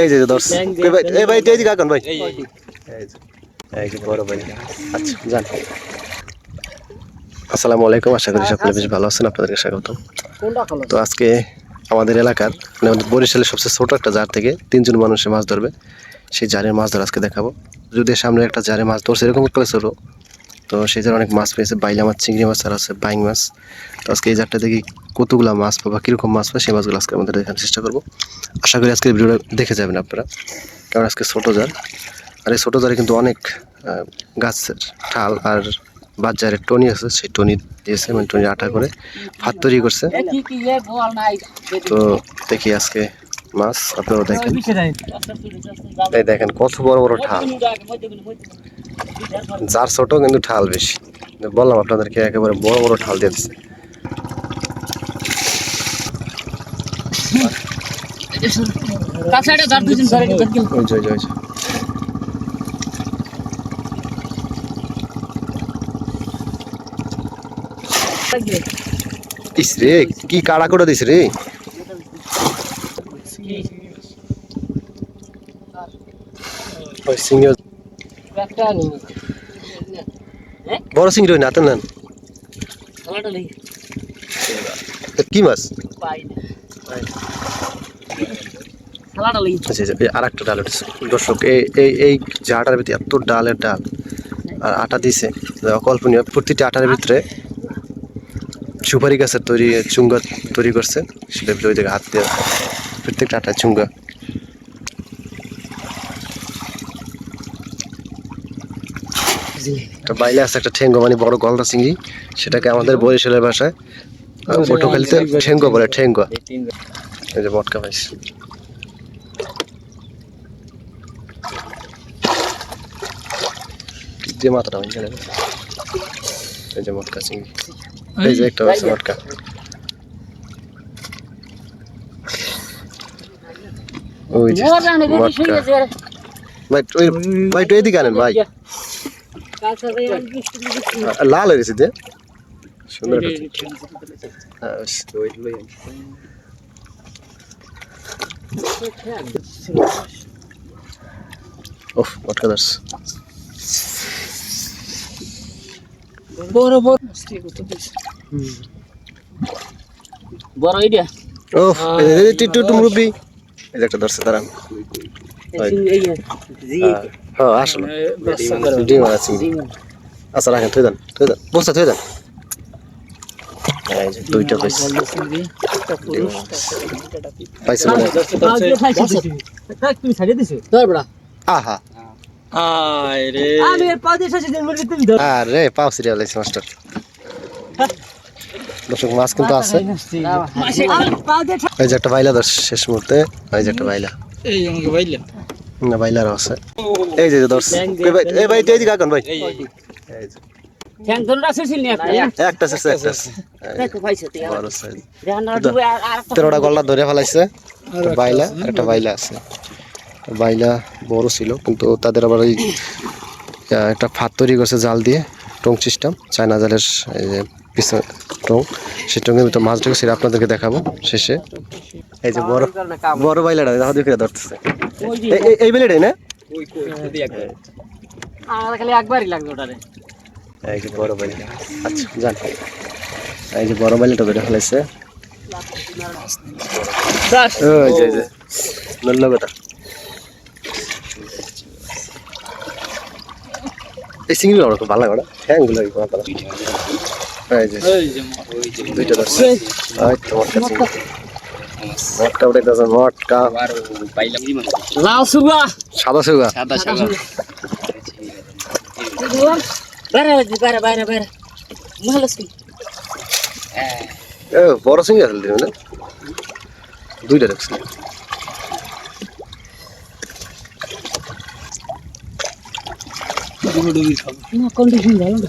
এই এই যে দর্শ। এই ভাই? এই ভাই দিকে ভাই। এই যে। বড় ভাই। আচ্ছা যান। আসসালামু আলাইকুম আশা করি সকলে বেশ ভালো আছেন আপনাদেরকে স্বাগতম। তো আজকে আমাদের এলাকার মানে আমাদের বরিশালের সবচেয়ে ছোট একটা জার থেকে তিনজন মানুষে মাছ ধরবে। সেই জারের মাছ ধরা আজকে দেখাবো। যদি সামনে একটা জারে মাছ ধরছে এরকম করে ছোটো তো সেই জারে অনেক মাছ পেয়েছে। বাইলা মাছ, চিংড়ি মাছ, আর আছে বাইং মাছ। তো আজকে এই জারটা দেখি কতগুলা মাছ পাবো, কীরকম মাছ পাবে, সেই মাছগুলো আজকে আমাদের দেখার চেষ্টা করব। আশা করি আজকে ভিডিওটা দেখে যাবেন আপনারা। কারণ আজকে ছোটো জার আর এই ছোটো জারে কিন্তু অনেক গাছের ঠাল আর বাজারে টনি আছে, সেই টনি দিয়েছে মানে টনি আটা করে। ভাত তৈরি করছে। তো দেখি আজকে মাছ আপনারাও দেখেন। পিছে এই দেখেন কত বড় বড় ঠাল যার ছোট কিন্তু ঠাল বেশি। বললাম আপনাদেরকে একেবারে বড় বড় ঠাল দিয়ে দিচ্ছে। ইস রে কি কাড়া করে দিস রে। বড় ওই নাতেন নেন কি মাছ? না আচ্ছা আচ্ছা, আর একটা ডাল উঠেছে। দর্শক এই এই এই জাটার ভিতরে এত ডালের ডাল আর আটা দিছে। অকল্পনীয় প্রতিটা আটার ভিতরে সুপারি গাছের তৈরি চুঙ্গা তৈরি করছে। সেটার ভিতরে হাত দিয়ে প্রত্যেকটা আটা চুঙ্গা একটা বাইলে আছে একটা ঠেঙ্গো মানে বড় গলদা চিংড়ি সেটাকে আমাদের বরিশালের ভাষায় আহ, পটুয়াখালীতে ঠেঙ্গো বলে ঠেঙ্গো। এই যে মটকা পাইছি যে মাথাটা গেল এই যে মটকা চিংড়ি এই যে একটা মটকা ওই যে ভাই ওই ভাই একটু এদিকে আনেন ভাই। লাল হয়েছে যে। সুন্দর হ্যাঁ, মটকা দাস বড় বড়। বড় এইটা ওহ এই যে- এই টিটু টু মুরব্বি। এই যে একটা ধরছে জি। হ্যাঁ, হ্যাঁ আসলে। ডিম আর চিংড়ি আচ্ছা রাখেন থই দেন থই দেন। বসে থই দেন। দুইটা পাইছি। পাইছি মানে? আহা। আরে পাও সিরিয়াল মাস্টার। দর্শক, মাছ কিন্তু আছে। এই যে একটা বাইলা দর্শ শেষ মুহূর্তে। এই যে একটা বাইলা না বাইলারও আছে। এই যে দর্শ এই ভাই এই ভাই তেরোটা ফেলাইছে। একটা আছে। বড় ছিল, কিন্তু তাদের আবার ওই একটা ফাত তৈরি করছে জাল দিয়ে, টং সিস্টেম চায়না জালের পিছনে টং সেই টঙের ভিতরে মাছ ঢুকে সেটা আপনাদেরকে দেখাবো শেষে। এই যে বড় বড় বাইলাটা দেখা দেখে ধরতেছে। এই- বেলেটাই না? খালি একবারই লাগবে ওটারে। এই যে বড় বাইলা। আচ্ছা জান এই যে বড় বাইলাটা এই লাগে ভালো লাগে এই যে দুইটা ধরছে। ওই তো মটকা চিংড়ি মটকা। উঠে গেছে মটকা। লাল সুগা। সাদা সুগা। বাইরে বাইরে বাইরে বাইরে ভালো ছিল এ বড় সিঙ্গি আসলে দিন না? দুইটা রাখছে না কন্ডিশন ভালো না।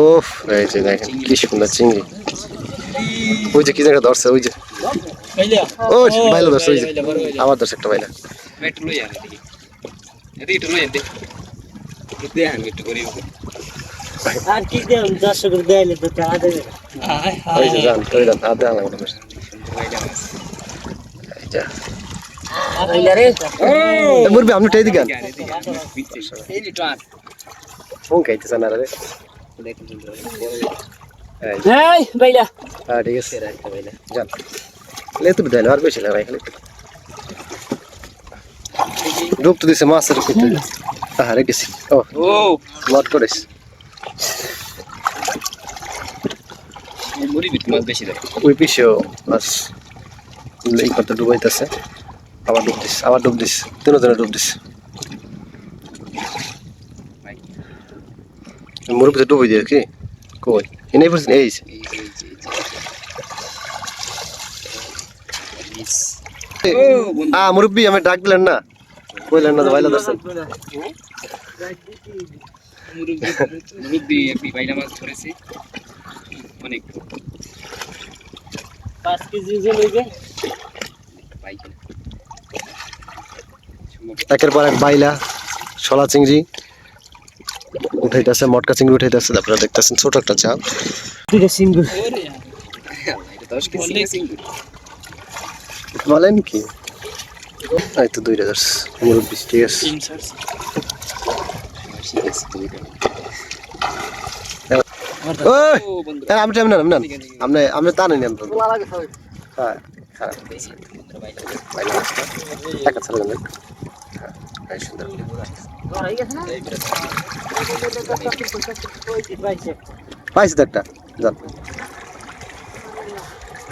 ওফ এই যে দেখেন চিংড়ি। ওই কি জায়গা ধরছে, ওই ওই বাইলা ধরছে ওই একটা বাইলা আর কি মুরবি আপনি টাই যে ফোন খাইতেছে না রে এই বাইলা হ্যাঁ ঠিক আছে যান লে তো বিদায় আর বেশি লাগে খালি ডুব তো দিছে মাছের ভিতরে হ্যাঁ রেখেছি ও ও লট করিস মুড়ি বিট মাছ বেশি দেয় ওই পিছেও মাছ এই করতে ডুবাইতেছে আবার ডুব দিস আবার ডুব দিস তিনজনে ডুব দিস। মুরুব তো ডুবই দিয়ে কি? কই? এনেই পড়ছিস এই আ মুরব্বি আমি ডাক দিলেন না। কইলেন না ভাইলা দর্শন মুরব্বি একটি বাইলা মাছ ধরেছি। অনেক। পাঁচ কেজি ওজন হইবে? একের পর এক বাইলা শলা চিংড়ি উঠাইতেছে মটকা চিংড়ি উঠাইতেছে আপনারা দেখতেছেন ছোট একটা চাপ দুইটা দশ সিঙ্গুর। বলেন কি? এই তো দুইটা দর্শ মুরব্বি ঠিক আছে। নেন নেন। আপনি আপনি তা নেন হ্যাঁ হ্যাঁ। ছাড়া এই সুন্দর পাইছি তো একটা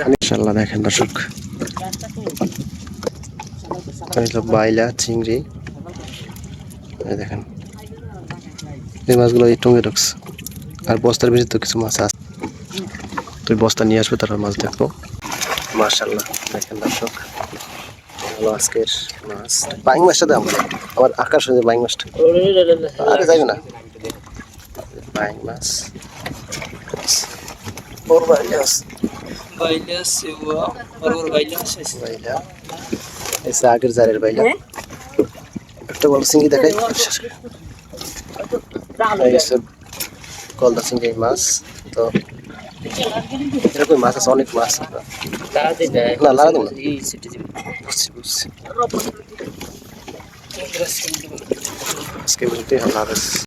ইনশাল্লাহ দেখেন দর্শক। বাইলা, চিংড়ি। দেখেন। এই মাছগুলো এই টঙ্গে ঢুকছে আর বস্তার ভিতরে তো কিছু মাছ আছে। তুই বস্তা নিয়ে আসবে, তারপর মাছ দেখব। মার্শাল্লাহ দেখেন দর্শক। হলো আজকের মাছ। বাইং মাছটা দাম আমার আকাশ হয়ে বাইং মাছটা। আরে যাইবে না। বাইং মাছ। ওর বাইলে আছে। বাইলা সেওয়া ওর বাইলা বাইলা এসে আগের জারের বাইলা একটা বড় সিঙ্গি দেখাই। গলদা চিংড়ি মাছ। তো এরকম মাছ আছে অনেক মাছ না লাগা দেবো না। বুঝছি বুঝছি আজকে বলতে হাফেজ